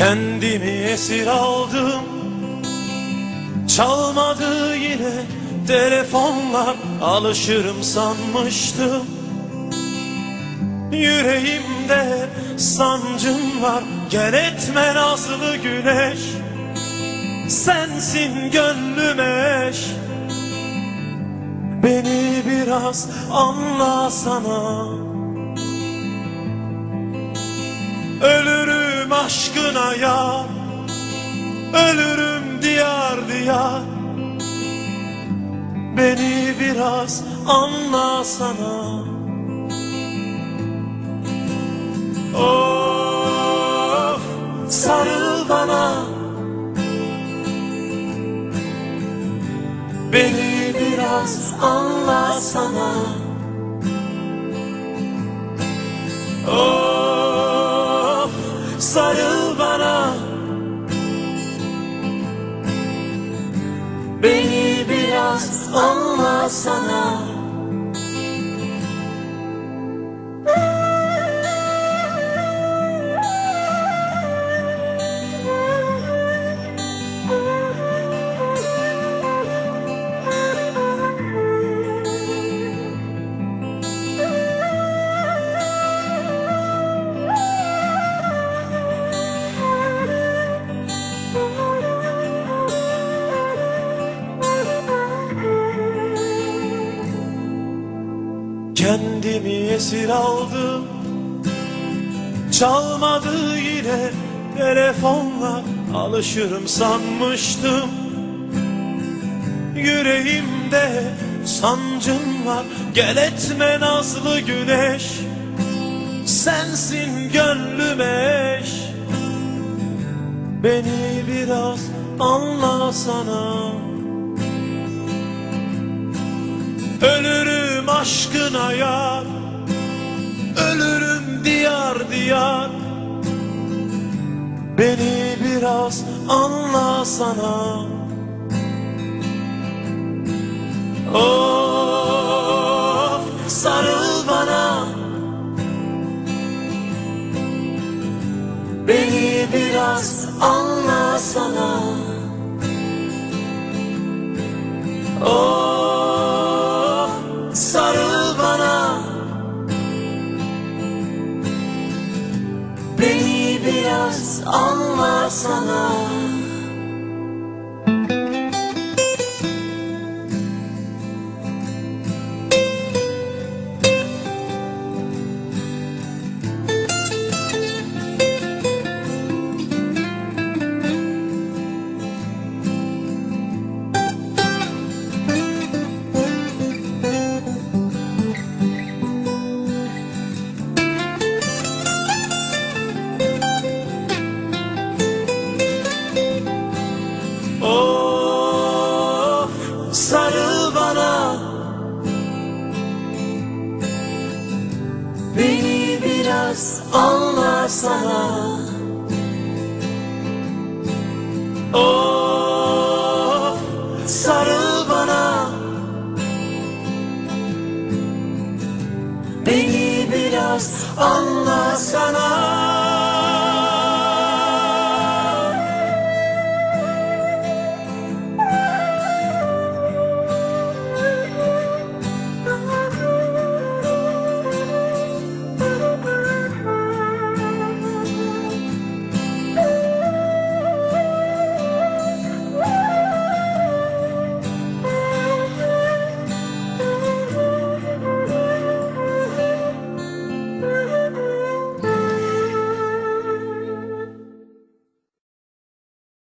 Kendimi esir aldım. Çalmadı yine telefonlar Alışırım sanmıştım. Yüreğimde sancım var. Gel etme nazlı güneş. Sensin gönlüme eş. Beni biraz anlasana. Ölürüm aşkına ya. Ölürüm diyar diyar. Beni biraz anlasana Of sarıl bana. Beni biraz anlasana Of sarıl bana. Beni biraz anlasana Kendimi esir aldım. Çalmadı yine telefonlar Alışırım sanmıştım. Yüreğimde sancım var. Gel etme nazlı güneş. Sensin gönlüme eş. Beni biraz anlasana. Ölürüm aşkına yar. Ölürüm diyar diyar. Beni biraz anlasana Of sarıl bana. Beni biraz anlasana Of anlasana biraz anlasana Of sarıl bana. Beni biraz anlasana